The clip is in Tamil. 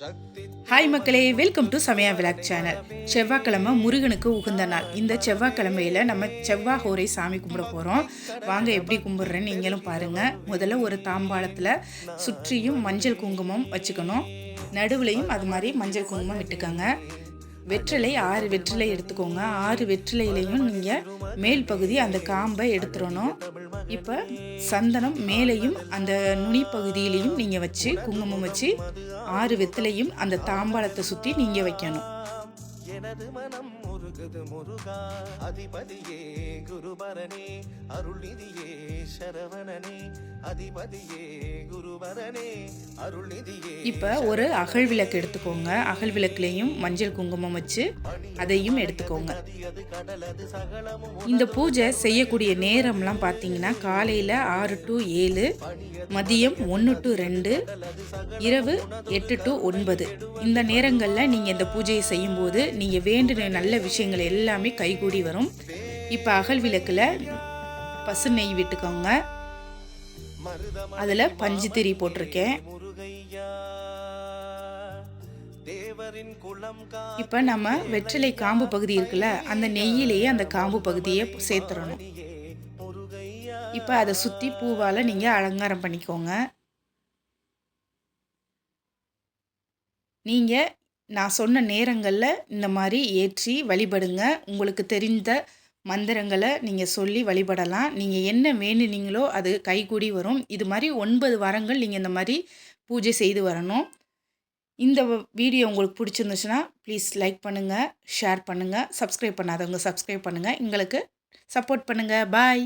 ஹாய் மக்களே வெல்கம் டு சமயா விலாக் சேனல் செவ்வாய்க்கிழமை முருகனுக்கு உகந்த நாள். இந்த செவ்வாய்க்கிழமையில நம்ம செவ்வாய் ஹோரை சாமி கும்பிட போகிறோம் வாங்க எப்படி கும்பிட்றேன்னு நீங்களும் பாருங்கள் முதல்ல ஒரு தாம்பாளத்தில் சுற்றியும் மஞ்சள் குங்குமம் வச்சுக்கணும். நடுவுலையும் அது மாதிரி மஞ்சள் குங்குமம் விட்டுக்கோங்க. வெற்றிலை ஆறு வெற்றிலை எடுத்துக்கோங்க. ஆறு வெற்றிலையிலையும் நீங்கள் மேல் பகுதி அந்த காம்பை எடுத்துடணும். இப்போ சந்தனம் மேலேயும் அந்த நுனி பகுதியிலையும் நீங்கள் வச்சு குங்குமம் வச்சு ஆறு வெத்திலையும் அந்த தாம்பாளத்தை சுற்றி நீங்கள் வைக்கணும். எனது மனம் முருகது முருகா அதிபதியே குருபரனே அருள்நிதியே இப்போ ஒரு அகல் விளக்கு எடுத்துக்கோங்க. அகல் விளக்குலேயும் மஞ்சள் குங்குமம் வச்சு அதையும் எடுத்துக்கோங்க. இந்த பூஜை செய்யக்கூடிய நேரம்லாம் பார்த்தீங்கன்னா காலையில் ஆறு டு ஏழு மதியம் ஒன்று டு ரெண்டு இரவு எட்டு டு ஒன்பது. இந்த நேரங்களில் நீங்கள் இந்த பூஜையை செய்யும்போது நீங்கள் வேண்டின நல்ல விஷயங்கள் எல்லாமே கைகூடி வரும். இப்போ அகல் விளக்கில் பசு நெய் விட்டுக்கோங்க. அதில் பஞ்சு திரி போட்டிருக்கேன். முருகையா தேவரின் குளம் இப்போ நம்ம வெற்றிலை காம்பு பகுதி இருக்குல்ல அந்த நெய்யிலேயே அந்த காம்பு பகுதியை சேர்த்துறணும். முருகையா இப்போ அதை சுற்றி பூவால் நீங்கள் அலங்காரம் பண்ணிக்கோங்க. நீங்கள் நான் சொன்ன நேரங்களில் இந்த மாதிரி ஏற்றி வழிபடுங்க. உங்களுக்கு தெரிந்த மந்திரங்களை நீங்கள் சொல்லி வழிபடலாம். நீங்கள் என்ன வேணுனீங்களோ அது கைகூடி வரும். இது மாதிரி ஒன்பது வாரங்கள் நீங்கள் இந்த மாதிரி பூஜை செய்து வரணும். இந்த வீடியோ உங்களுக்கு பிடிச்சிருந்துச்சுன்னா ப்ளீஸ் லைக் பண்ணுங்கள் ஷேர் பண்ணுங்கள் சப்ஸ்கிரைப் பண்ணாதவங்க சப்ஸ்கிரைப் பண்ணுங்கள் எங்களுக்கு சப்போர்ட் பண்ணுங்கள் பாய்